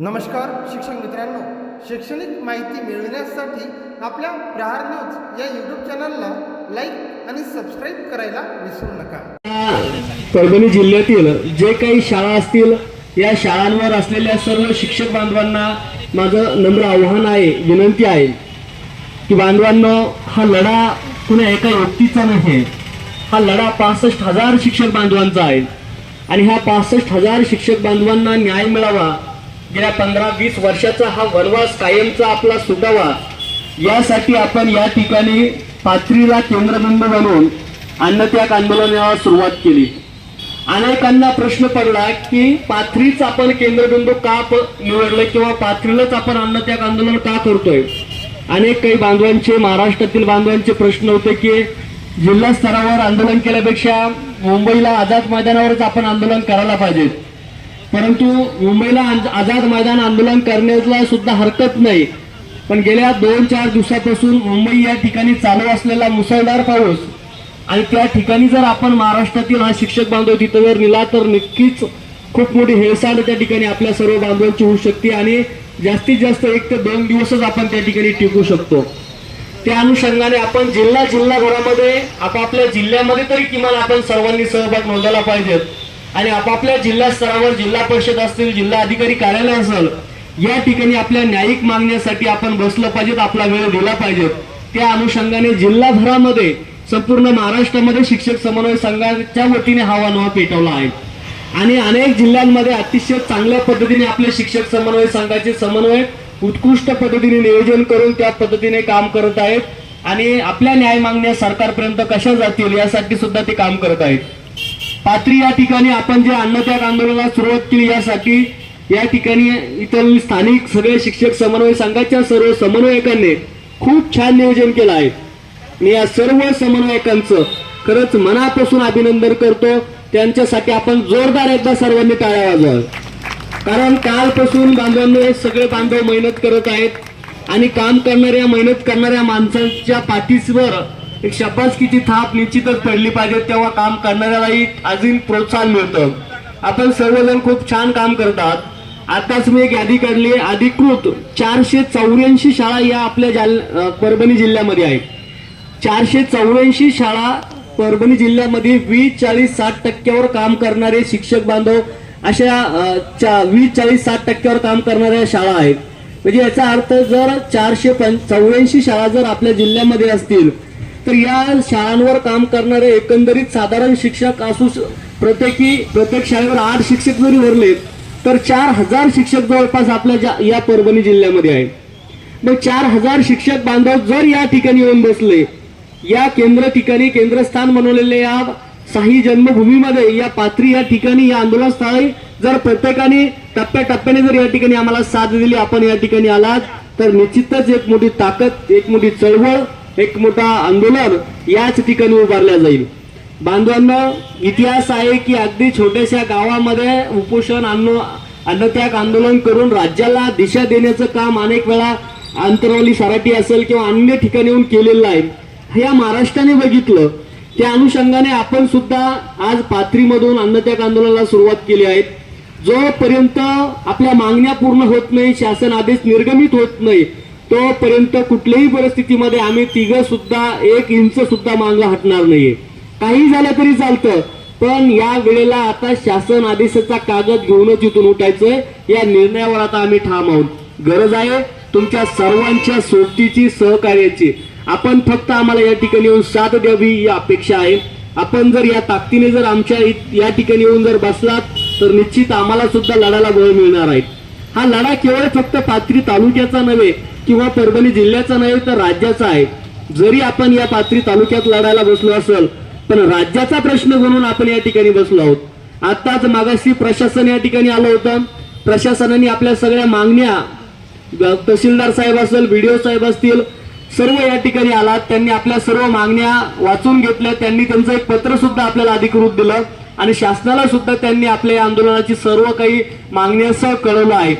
नमस्कार शिक्षक मित्रांनो. शैक्षणिक माहिती मिळविण्यासाठी आपल्या प्रहार न्यूज या यूट्यूब चॅनलला लाईक आणि सबस्क्राईब करायला विसरू नका. परभणी जिल्ह्यातील जे काही शाळा असतील या शाळांवर असलेल्या सर्व शिक्षक बांधवांना माझं नम्र आव्हान आहे विनंती आहे की बांधवांनो हा लढा कुणा एका व्यक्तीचा नाही. हा लढा पासष्ट हजार शिक्षक बांधवांचा आहे. आणि ह्या पासष्ट हजार शिक्षक बांधवांना न्याय मिळावा गेल्या पंधरा वीस वर्षाचा हा वनवास कायमचा आपला सुटावा. यासाठी आपण या ठिकाणी पाथरीला केंद्रबिंदू बनवून अन्नत्याग आंदोलनाला सुरुवात केली. अनेकांना प्रश्न पडला की पाथरीच आपण केंद्रबिंदू का निवडलं किंवा पाथरीलाच आपण अन्नत्याग आंदोलन का करतोय? अनेक काही बांधवांचे महाराष्ट्रातील बांधवांचे प्रश्न होते की जिल्हा स्तरावर आंदोलन केल्यापेक्षा मुंबईला आझाद मैदानावरच आपण आंदोलन करायला पाहिजे परंतु मुंबईला आझाद मैदान आंदोलन करण्याला सुद्धा हरकत नाही. पण गेल्या दोन चार दिवसापासून मुंबई या ठिकाणी चालू असलेला मुसळधार पाऊस आणि त्या ठिकाणी जर आपण महाराष्ट्रातील हा शिक्षक बांधव तिथं जर नेला तर नक्कीच खूप मोठी हेळसांड त्या ठिकाणी आपल्या सर्व बांधवांची होऊ शकते आणि जास्तीत जास्त एक ते दोन दिवसच आपण त्या ठिकाणी टिकू शकतो. त्या अनुषंगाने आपण जिल्हा जिल्हाभरामध्ये आपापल्या जिल्ह्यामध्ये तरी किमान आपण सर्वांनी सहभाग नोंदवला पाहिजेत आणि आपापल्या जिल्हा स्तरावर जिल्हा परिषद असतील जिल्हा अधिकारी कार्यालय असेल या ठिकाणी आपल्या न्यायिक मागण्यासाठी आपण बसलं पाहिजेत आपला वेळ दिला पाहिजे त्या अनुषंगाने जिल्हाभरामध्ये संपूर्ण महाराष्ट्रामध्ये शिक्षक समन्वय संघाच्या वतीने हा वानवा पेटवला आहे. आणि अनेक जिल्ह्यांमध्ये अतिशय चांगल्या पद्धतीने आपले शिक्षक समन्वय संघाचे समन्वय उत्कृष्ट पद्धतीने नियोजन करून त्या पद्धतीने काम करत आहेत. आणि आपल्या न्याय मागण्या सरकारपर्यंत कशा जातील यासाठी सुद्धा ते काम करत आहेत. पात्री या ठिकाणी आपण जे अन्नत्याग आंदोलनाला सुरुवात केली यासाठी या ठिकाणी इतर स्थानिक सगळे शिक्षक समन्वय संघाच्या सर्व समन्वयकांनी खूप छान नियोजन केलं आहे. मी या सर्व समन्वयकांचं खरंच मनापासून अभिनंदन करतो. त्यांच्यासाठी आपण जोरदार एकदा सर्वांनी टाळ्या वाजवा कारण कालपासून बांधवांनी सगळे बांधव मेहनत करत आहेत आणि काम करणाऱ्या मेहनत करणाऱ्या माणसांच्या पाठीवर एक शपासकीची थाप निश्चितच पडली पाहिजे तेव्हा काम करणाऱ्यालाही अजून प्रोत्साहन मिळतं. आपण सर्वजण खूप छान काम करतात. आताच मी एक यादी काढली अधिकृत चारशे चौऱ्याऐंशी शाळा या आपल्या जाल परभणी जिल्ह्यामध्ये आहेत. चारशे चौऱ्याऐंशी शाळा परभणी जिल्ह्यामध्ये वीस चाळीस साठ टक्क्यावर काम करणारे शिक्षक बांधव अशा चा- वीस चाळीस साठ टक्क्यावर काम करणाऱ्या शाळा आहेत. म्हणजे याचा अर्थ जर चारशे पं चौऱ्याऐंशी शाळा जर आपल्या जिल्ह्यामध्ये असतील तर या शाळांवर काम करणारे एकंदरीत साधारण शिक्षक असू प्रत्येकी प्रत्येक शाळेवर आठ शिक्षक जरी भरले तर चार हजार शिक्षक जवळपास आपल्या ज्या- या परभणी जिल्ह्यामध्ये आहे मग चार हजार शिक्षक बांधव जर या ठिकाणी येऊन बसले या केंद्र ठिकाणी केंद्रस्थान बनवलेले या साई जन्मभूमीमध्ये या पात्री या ठिकाणी या आंदोलनस्थळी जर प्रत्येकाने टप्प्याटप्प्याने जर या ठिकाणी आम्हाला साथ दिली आपण या ठिकाणी आलात तर निश्चितच एक मोठी ताकद एक मोठी चळवळ एक मोठा आंदोलन याच ठिकाणी उभारल्या जाईल. बांधवांना इतिहास आहे की अगदी छोट्याशा गावामध्ये उपोषण अन्न अन्नत्याग आंदोलन करून राज्याला दिशा देण्याचं काम अनेक वेळा आंतरवाली सराठी असेल किंवा अन्य ठिकाणी येऊन केलेलं आहे या महाराष्ट्राने बघितलं त्या अनुषंगाने आपण सुद्धा आज पाथरीमधून अन्नत्याग आंदोलनाला सुरुवात केली आहे. जोपर्यंत आपल्या मागण्या पूर्ण होत नाही शासन आदेश निर्गमित होत नाही तोपर्यंत कुठल्याही परिस्थितीमध्ये आम्ही तिघ सुद्धा एक इंच सुद्धा मागं हटणार नाहीये. काही झालं तरी चालतं पण या वेळेला आता शासन आदेशाचा कागद घेऊनच इथून उठायचंय या निर्णयावर आता आम्ही ठाम आहोत. गरज आहे तुमच्या सर्वांच्या सोबतीची सहकार्याची. आपण फक्त आम्हाला या ठिकाणी येऊन साथ द्यावी ही अपेक्षा आहे. आपण जर या ताकदीने जर आमच्या या ठिकाणी येऊन जर बसलात तर निश्चित आम्हाला सुद्धा लढायला बळ मिळणार आहे. हा लढा केवळ फक्त पाथरी तालुक्याचा नव्हे किंवा परभणी जिल्ह्याचा नव्हे तर राज्याचा आहे. जरी आपण या पाथरी तालुक्यात लढायला बसलो असेल पण राज्याचा प्रश्न म्हणून आपण या ठिकाणी बसलो आहोत. आताच मागाशी प्रशासन या ठिकाणी आलं होतं. प्रशासनाने आपल्या सगळ्या मागण्या तहसीलदार साहेब असेल बीडीओ साहेब असतील सर्व या ठिकाणी आलात. त्यांनी आपल्या सर्व मागण्या वाचून घेतल्या. त्यांनी त्यांचं एक पत्र सुद्धा आपल्याला अधिकृत दिलं. आणि शासनाला सुद्धा त्यांनी आपल्या या आंदोलनाची सर्व काही मागण्यासह कळवलं आहे.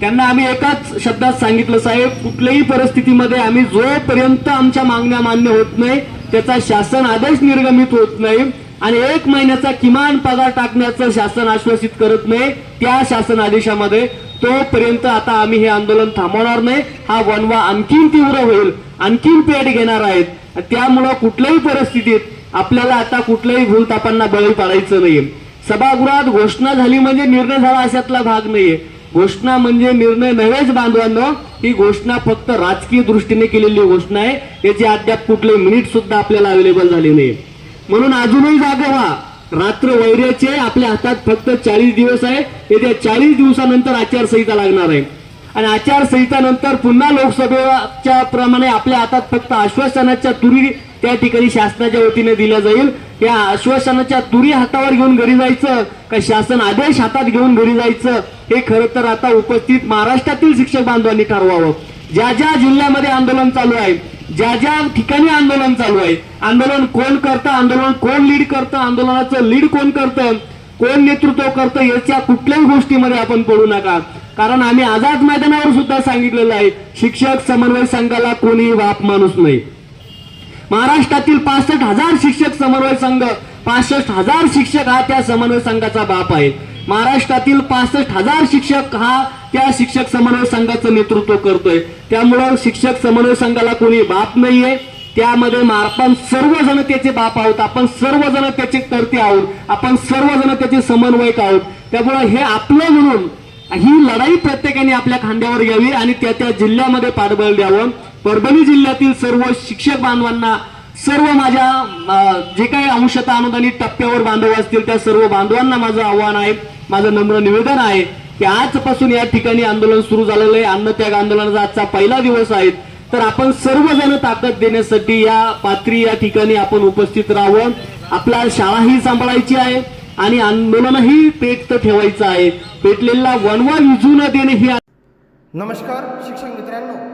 त्यांना आम्ही एकाच शब्दात सांगितलं साहेब कुठल्याही परिस्थितीमध्ये आम्ही जोपर्यंत आमच्या मागण्या मान्य होत नाही त्याचा शासन आदेश निर्गमित होत नाही आणि एक महिन्याचा किमान पगार टाकण्याचं शासन आश्वासित करत नाही त्या शासन आदेशामध्ये तोपर्यंत आता आम्ही हे आंदोलन थांबवणार नाही. हा वनवा आणखीन तीव्र होईल आणखीन पेट घेणार आहेत. त्यामुळं कुठल्याही परिस्थितीत आपल्याला आता कुठल्याही भूलतापांना बळी पाडायचं नाही सभागृहात घोषणा झाली म्हणजे निर्णय झाला अशातला भाग नाहीये. घोषणा म्हणजे निर्णय नव्हेच बांधवांनो. ही घोषणा फक्त राजकीय दृष्टीने केलेली घोषणा आहे. याची अद्याप कुठले मिनिट सुद्धा आपल्याला अवेलेबल झाले नाही. म्हणून अजूनही जागा व्हा. रात्र वैर्याचे आपल्या हातात फक्त चाळीस दिवस आहे. येत्या चाळीस दिवसानंतर आचारसंहिता लागणार आहे. आणि आचारसंहितानंतर पुन्हा लोकसभेच्या प्रमाणे आपल्या हातात फक्त आश्वासनाच्या तुरी त्या ठिकाणी शासनाच्या वतीने दिल्या जाईल. या आश्वासनाच्या तुरी हातावर घेऊन घरी जायचं का शासन आदेश हातात घेऊन घरी जायचं? हे खरं तर आता उपस्थित महाराष्ट्रातील शिक्षक बांधवांनी ठरवावं. ज्या ज्या जिल्ह्यामध्ये आंदोलन चालू आहे ज्या ज्या ठिकाणी आंदोलन चालू आहे आंदोलन कोण करतं आंदोलन कोण लीड करतं आंदोलनाचं लीड कोण करतं कोण नेतृत्व करतं याच्या कुठल्याही गोष्टीमध्ये आपण पडू नका. कारण आम्ही आझाद मैदानावर सुद्धा सांगितलेलं आहे शिक्षक समन्वय संघाला कोणीही बाप माणूस नाही. महाराष्ट्रातील पासष्ट हजार शिक्षक समन्वय संघ पासष्ट हजार शिक्षक हा त्या समन्वय संघाचा बाप आहे. महाराष्ट्रातील पासष्ट हजार शिक्षक हा त्या शिक्षक समन्वय संघाचं नेतृत्व करतोय. त्यामुळं शिक्षक समन्वय संघाला कोणी बाप नाहीये. त्यामध्ये आपण सर्वजण त्याचे बाप आहोत. आपण सर्वजण त्याचे कर्ते आहोत. आपण सर्वजण त्याचे समन्वयक आहोत. त्यामुळे हे आपलं म्हणून ही लढाई प्रत्येकाने आपल्या खांद्यावर घ्यावी आणि त्या त्या जिल्ह्यामध्ये पाठबळ द्यावं. परभणी जिल्ह्यातील सर्व शिक्षक बांधवांना सर्व माझ्या जे काही अंशतः अनुदानित टप्प्यावर बांधव असतील त्या सर्व बांधवांना माझं आव्हान आहे माझं नम्र निवेदन आहे की आजपासून या ठिकाणी आंदोलन सुरू झालेलं आहे. अन्नत्याग आंदोलनाचा आजचा पहिला दिवस आहे. तर आपण सर्वजण ताकद देण्यासाठी या पात्री या ठिकाणी आपण उपस्थित राहावं. आपला शाळाही सांभाळायची आहे आणि आंदोलनही पेट ठेवायचं आहे. पेटलेला वनवा विजू न देणे ही नमस्कार शिक्षक मित्रांनो.